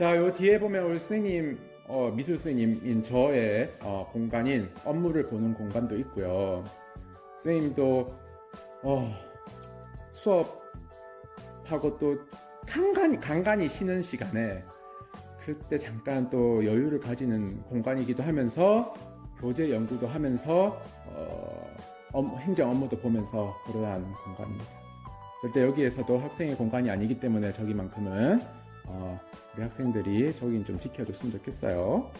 자, 요 뒤에 보면 우리 선생님, 어, 미술 선생님인 저의 어, 공간인 업무를 보는 공간도 있고요. 선생님도 어, 수업하고 또 간간히, 간간히 쉬는 시간에 그때 잠깐 또 여유를 가지는 공간이기도 하면서 교재 연구도 하면서 어, 업- 행정 업무도 보면서 그러한 공간입니다. 절대 여기에서도 학생의 공간이 아니기 때문에 저기만큼은 어, 우리 학생들이 저긴 좀 지켜줬으면 좋겠어요.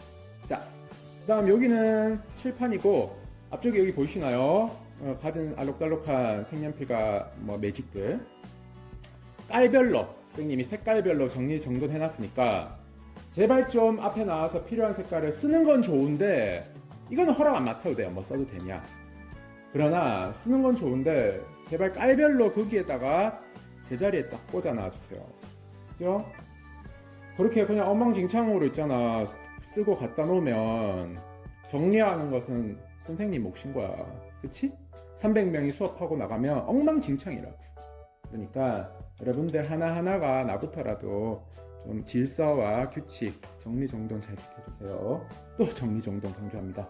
자, 그 다음 여기는 칠판이고 앞쪽에 여기 보이시나요? 어, 가진 알록달록한 색연필과 뭐 매직들 깔별로 선생님이 색깔별로 정리 정돈 해놨으니까 제발 좀 앞에 나와서 필요한 색깔을 쓰는 건 좋은데 이거는 허락 안 맡아도 돼요. 뭐 써도 되냐? 그러나 쓰는 건 좋은데 제발 깔별로 거기에다가 제자리에 딱 꽂아 놔 주세요. 그죠? 그렇게 그냥 엉망진창으로 있잖아 쓰고 갖다 놓으면 정리하는 것은 선생님 몫인 거야. 그치? 300명이 수업하고 나가면 엉망진창이라고. 그러니까 여러분들 하나하나가 나부터라도 좀 질서와 규칙, 정리정돈 잘 지켜주세요. 또 정리정돈 강조합니다.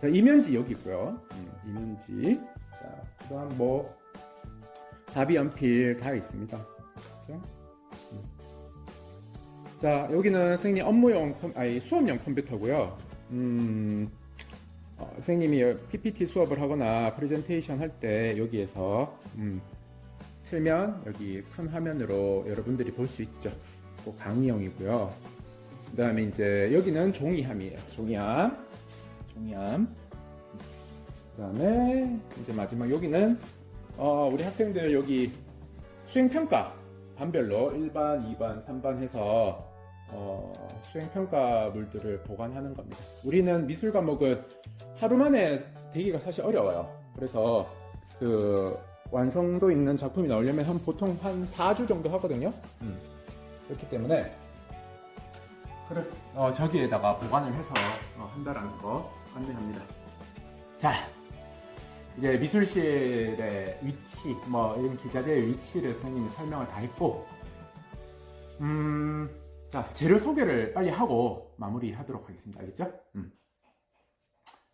자, 이면지 여기 있고요. 음, 이면지. 자, 그다음 뭐 답이 연필 다 있습니다. 그죠? 음. 자, 여기는 선생님 업무용 컴, 아니 수업용 컴퓨터고요. 음, 어, 선생님이 PPT 수업을 하거나 프레젠테이션 할 때 여기에서 음, 틀면 여기 큰 화면으로 여러분들이 볼 수 있죠. 또 강의용이고요. 그 다음에 이제 여기는 종이함이에요. 종이함, 종이함. 그 다음에 이제 마지막 여기는 어, 우리 학생들 여기 수행 평가 반별로 1반, 2반, 3반 해서 어, 수행 평가물들을 보관하는 겁니다. 우리는 미술 과목은 하루 만에 되기가 사실 어려워요. 그래서 그 완성도 있는 작품이 나오려면 한 보통 한 4주 정도 하거든요. 음. 그렇기 때문에 그래, 어, 저기에다가 보관을 해서 어, 한다라는 거 안내합니다. 자, 이제 미술실의 위치, 뭐 이런 기자재의 위치를 선생님이 설명을 다 했고, 음, 자 재료 소개를 빨리 하고 마무리하도록 하겠습니다. 알겠죠? 음.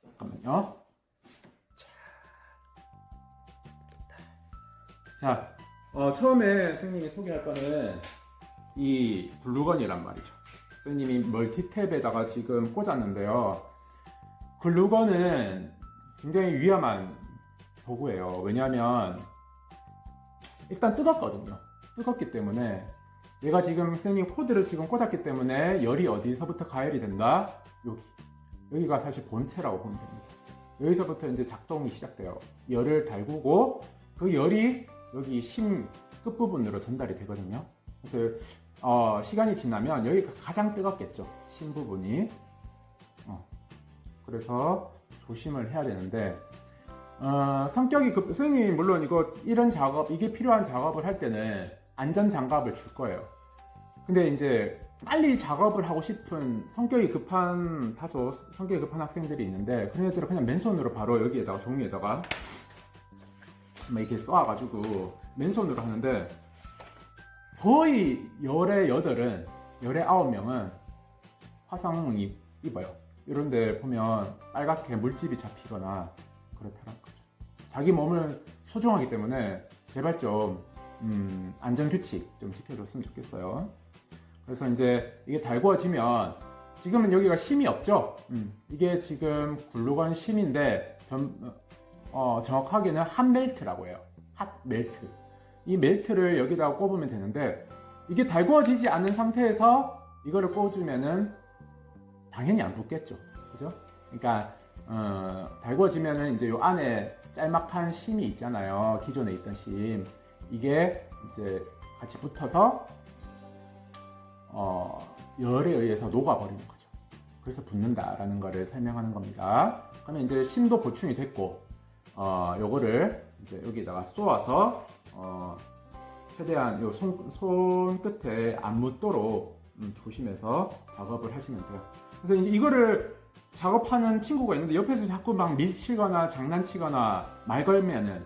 잠깐만요. 자, 어, 처음에 선생님이 소개할 거는 이 글루건이란 말이죠. 선생님이 멀티탭에다가 지금 꽂았는데요. 글루건은 굉장히 위험한 도구예요. 왜냐하면 일단 뜨겁거든요. 뜨겁기 때문에 얘가 지금 선생님 코드를 지금 꽂았기 때문에 열이 어디서부터 가열이 된다? 여기. 여기가 사실 본체라고 보면 됩니다. 여기서부터 이제 작동이 시작돼요. 열을 달구고 그 열이 여기 심 끝부분으로 전달이 되거든요. 그래서 어, 시간이 지나면 여기가 가장 뜨겁겠죠. 심 부분이. 어, 그래서 조심을 해야 되는데 어, 성격이 급, 선생님이 물론 이거 이런 작업 이게 필요한 작업을 할 때는 안전 장갑을 줄 거예요. 근데 이제 빨리 작업을 하고 싶은 성격이 급한 다소 성격이 급한 학생들이 있는데 그런 애들은 그냥 맨손으로 바로 여기에다가 종이에다가 막 이렇게 쏘아가지고 맨손으로 하는데 거의 열의 여덟은 열의 아홉 명은 화상이 입어요. 이런데 보면 빨갛게 물집이 잡히거나 그렇다는 거죠. 자기 몸을 소중하기 때문에 제발 좀 음, 안전 규칙 좀 지켜줬으면 좋겠어요. 그래서 이제 이게 달구어지면 지금은 여기가 심이 없죠. 음, 이게 지금 글루건 심인데 전, 어, 정확하게는 핫 멜트라고 해요. 핫 멜트. 이 멜트를 여기다가 꼽으면 되는데 이게 달구어지지 않은 상태에서 이거를 꽂으면은 당연히 안 붙겠죠. 그죠? 그러니까 어, 달구어지면은 이제 요 안에 짤막한 심이 있잖아요. 기존에 있던 심. 이게 이제 같이 붙어서 어, 열에 의해서 녹아버리는 거죠. 그래서 붙는다라는 거를 설명하는 겁니다. 그러면 이제 심도 보충이 됐고, 어, 요거를 이제 여기다가 쏘아서, 어, 최대한 요 손, 손 끝에 안 묻도록 음, 조심해서 작업을 하시면 돼요. 그래서 이거를 작업하는 친구가 있는데 옆에서 자꾸 막 밀치거나 장난치거나 말 걸면은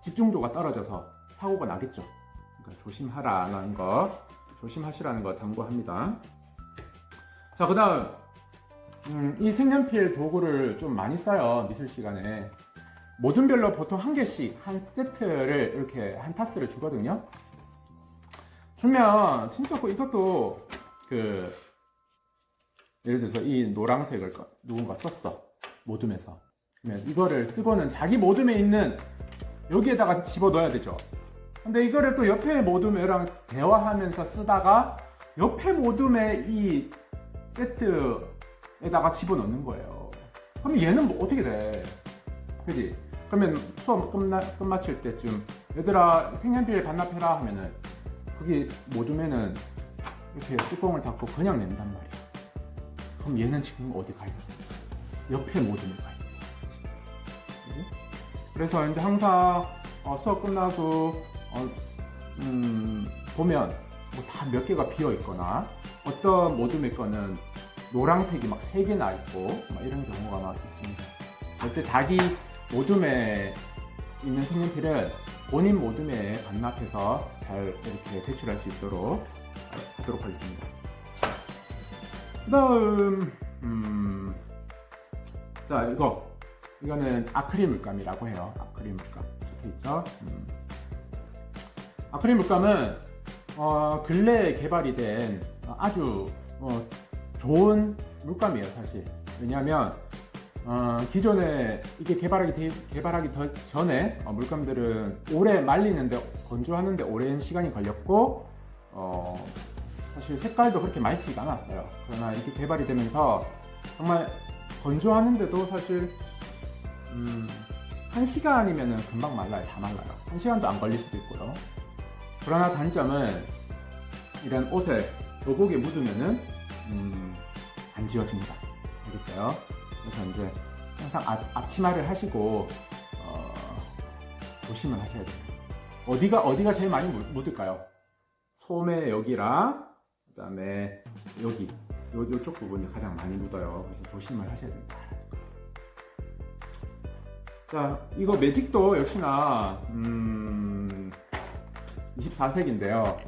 집중도가 떨어져서 사고가 나겠죠. 그러니까 조심하라는 거, 조심하시라는 거 당부합니다. 자, 그 다음 음, 이 색연필 도구를 좀 많이 써요 미술 시간에. 모둠별로 보통 한 개씩 한 세트를 이렇게 한 타스를 주거든요. 주면 진짜 그 이것도 그 예를 들어서 이 노란색을 거- 누군가 썼어 모둠에서 그러면 이거를 쓰고는 자기 모둠에 있는 여기에다가 집어 넣어야 되죠. 근데 이거를 또 옆에 모둠이랑 대화하면서 쓰다가 옆에 모둠에 이 세트에다가 집어 넣는 거예요. 그러면 얘는 뭐 어떻게 돼? 그지? 그러면 수업 끝나, 끝마칠 때쯤 얘들아 색연필 반납해라 하면은 그게 모둠에는 이렇게 뚜껑을 닫고 그냥 낸단 말이야. 그럼 얘는 지금 어디 가 있어? 옆에 모둠에 가 있어. 그래서 이제 항상 어, 수업 끝나고 어, 음, 보면 뭐 다 몇 개가 비어 있거나 어떤 모둠의 거는 노란색이 막 세 개나 있고 막 이런 경우가 막 있습니다. 절대 자기 모둠에 있는 색연필은 본인 모둠에 반납해서 잘 이렇게 제출할 수 있도록 하도록 하겠습니다. 그 다음 음, 자 이거 이거는 아크릴 물감이라고 해요. 아크릴 물감 이렇게 있죠. 음. 아크릴 물감은 어, 근래에 개발이 된 아주 어, 좋은 물감이에요, 사실. 왜냐하면 어, 기존에 이게 개발하기 되- 개발하기 더 전에 어, 물감들은 오래 말리는데 건조하는데 오랜 시간이 걸렸고 어, 사실 색깔도 그렇게 맑지가 않았어요. 그러나 이렇게 개발이 되면서 정말 건조하는데도 사실 음, 한 시간이면 금방 말라요, 다 말라요. 한 시간도 안 걸릴 수도 있고요. 그러나 단점은 이런 옷에 교복에 묻으면은 음, 안 지워집니다. 알겠어요? 그래서 이제 항상 앞, 앞치마를 하시고 어, 조심을 하셔야 돼요. 어디가 어디가 제일 많이 묻- 묻을까요? 소매 여기랑 그다음에 여기 요, 요쪽 부분이 가장 많이 묻어요. 조심을 하셔야 됩니다. 자, 이거 매직도 역시나 음, 24색인데요.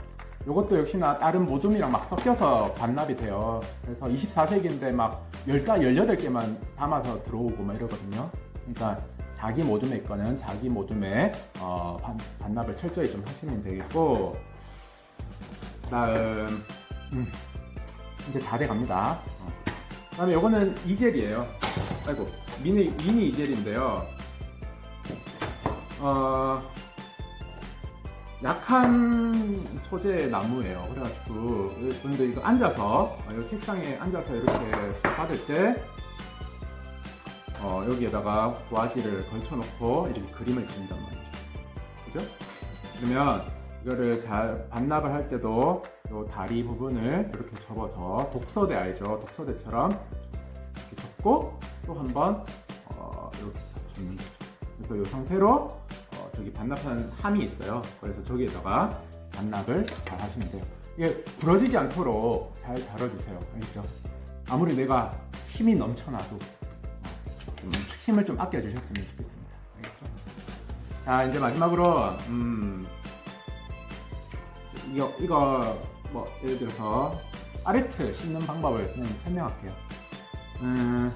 이것도 역시나 다른 모둠이랑 막 섞여서 반납이 돼요. 그래서 24색인데 막 10가 18개만 담아서 들어오고 막 이러거든요. 그러니까 자기 모둠에 거는 자기 모둠에 어, 반, 반납을 철저히 좀 하시면 되겠고 그다음 음, 이제 다 돼갑니다. 어. 그다음에 이거는 이젤이에요. 아이고 미니 미니 이젤인데요. 어, 약한 소재의 나무예요. 그래가지고 근데 이거 앉아서 이 책상에 앉아서 이렇게 받을 때 어, 여기에다가 도화지를 걸쳐놓고 이렇게 그림을 그린단 말이죠. 그죠? 그러면 이거를 잘 반납을 할 때도 이 다리 부분을 이렇게 접어서 독서대 알죠? 독서대처럼 이렇게 접고 또 한번 어, 이렇게 접는 거죠. 그래서 이 상태로 어, 저기 반납하는 함이 있어요. 그래서 저기에다가 반납을 잘 하시면 돼요. 이게 부러지지 않도록 잘 다뤄주세요. 알겠죠? 아무리 내가 힘이 넘쳐나도 어, 좀 힘을 좀 아껴주셨으면 좋겠습니다. 알겠죠? 자 이제 마지막으로 음, 이거 이거 뭐 예를 들어서 아레트 씹는 방법을 선생님 설명할게요. 음,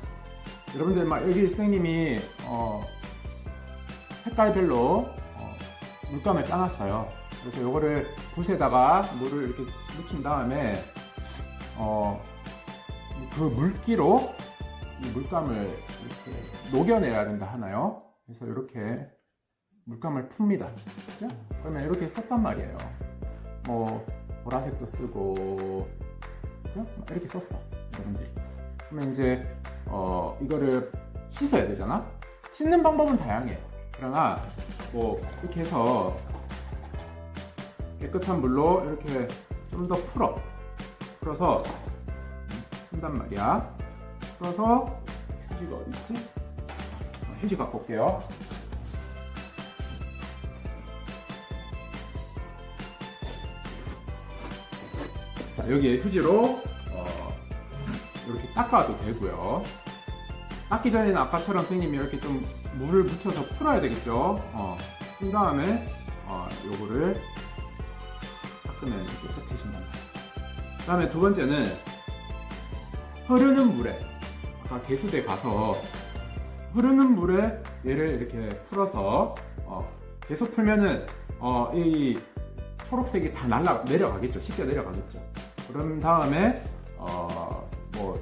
여러분들 막 여기 선생님이 어, 색깔별로 어, 물감을 짜놨어요. 그래서 이거를 붓에다가 물을 이렇게 묻힌 다음에 어, 그 물기로 이 물감을 이렇게 녹여내야 된다 하나요? 그래서 이렇게 물감을 풉니다. 그죠? 그러면 이렇게 썼단 말이에요. 뭐 보라색도 쓰고 그죠? 막 이렇게 썼어 여러분들이. 그러면 이제 어, 이거를 씻어야 되잖아. 씻는 방법은 다양해. 그러나 뭐 이렇게 해서 깨끗한 물로 이렇게 좀 더 풀어. 풀어서 푼단 말이야. 풀어서 휴지가 어디 있지? 어, 휴지 갖고 올게요. 자, 자, 여기에 휴지로 어, 이렇게 닦아도 되고요. 닦기 전에는 아까처럼 선생님이 이렇게 좀 물을 묻혀서 풀어야 되겠죠. 어, 푼 다음에 어, 요거를 닦으면 깨끗해진답니다. 그 다음에 두 번째는 흐르는 물에 아까 개수대 가서 흐르는 물에 얘를 이렇게 풀어서 어, 계속 풀면은 어, 이 초록색이 다 날라 내려가겠죠. 쉽게 내려가겠죠. 그런 다음에 어, 뭐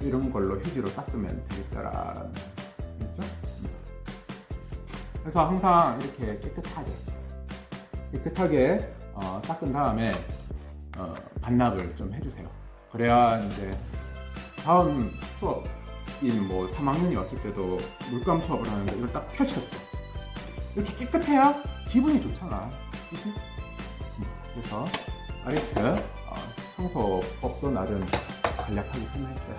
이런 걸로 휴지로 닦으면 되겠다라는. 그래서 항상 이렇게 깨끗하게 깨끗하게 어, 닦은 다음에 어, 반납을 좀 해주세요. 그래야 이제 다음 수업인 뭐 3학년이 왔을 때도 물감 수업을 하는데 이걸 딱 펼쳤어. 이렇게 깨끗해야 기분이 좋잖아. 그치? 음, 그래서 아리트 어, 청소법도 나름 간략하게 설명했어요.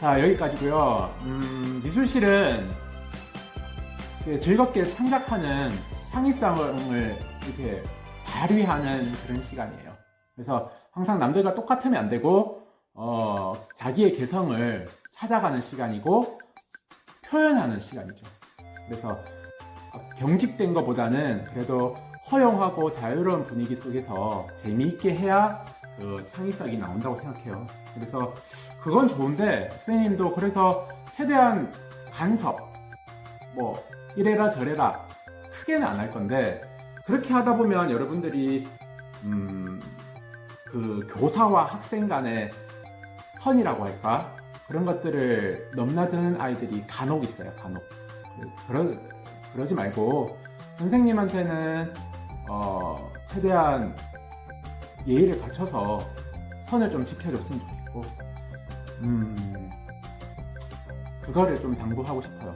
자 여기까지고요. 음, 미술실은 즐겁게 창작하는 창의성을 이렇게 발휘하는 그런 시간이에요. 그래서 항상 남들과 똑같으면 안 되고 어, 자기의 개성을 찾아가는 시간이고 표현하는 시간이죠. 그래서 경직된 것보다는 그래도 허용하고 자유로운 분위기 속에서 재미있게 해야 그 창의성이 나온다고 생각해요. 그래서 그건 좋은데 선생님도 그래서 최대한 간섭 뭐 이래라 저래라. 크게는 안 할 건데 그렇게 하다 보면 여러분들이 음, 그 교사와 학생 간의 선이라고 할까? 그런 것들을 넘나드는 아이들이 간혹 있어요 간혹. 그러, 그러지 말고 선생님한테는 어, 최대한 예의를 갖춰서 선을 좀 지켜줬으면 좋겠고 음, 그거를 좀 당부하고 싶어요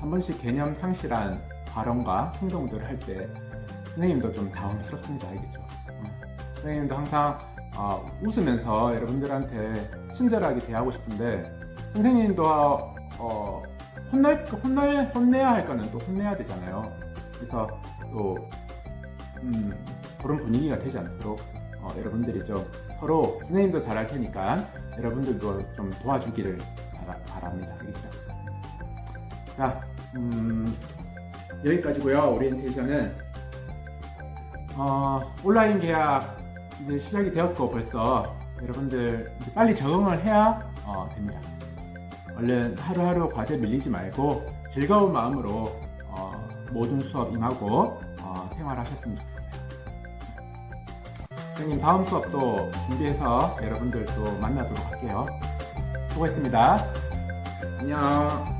한 번씩 개념 상실한 발언과 행동들을 할 때 선생님도 좀 당황스럽습니다 알겠죠 음, 선생님도 항상 어, 웃으면서 여러분들한테 친절하게 대하고 싶은데 선생님도 어, 혼날 혼날 혼내야 할 거는 또 혼내야 되잖아요. 그래서 또 음, 그런 분위기가 되지 않도록 어, 여러분들이 좀 서로 선생님도 잘할 테니까 여러분들도 좀 도와주기를 바라, 바랍니다. 알겠죠? 자, 음, 여기까지고요. 오리엔테이션은 어, 온라인 계약 이제 시작이 되었고 벌써 여러분들 빨리 적응을 해야 어, 됩니다. 얼른 하루하루 과제 밀리지 말고 즐거운 마음으로 어, 모든 수업 임하고 어, 생활하셨으면 좋겠어요. 선생님 다음 수업도 준비해서 여러분들 또 만나도록 할게요. 수고했습니다. 안녕.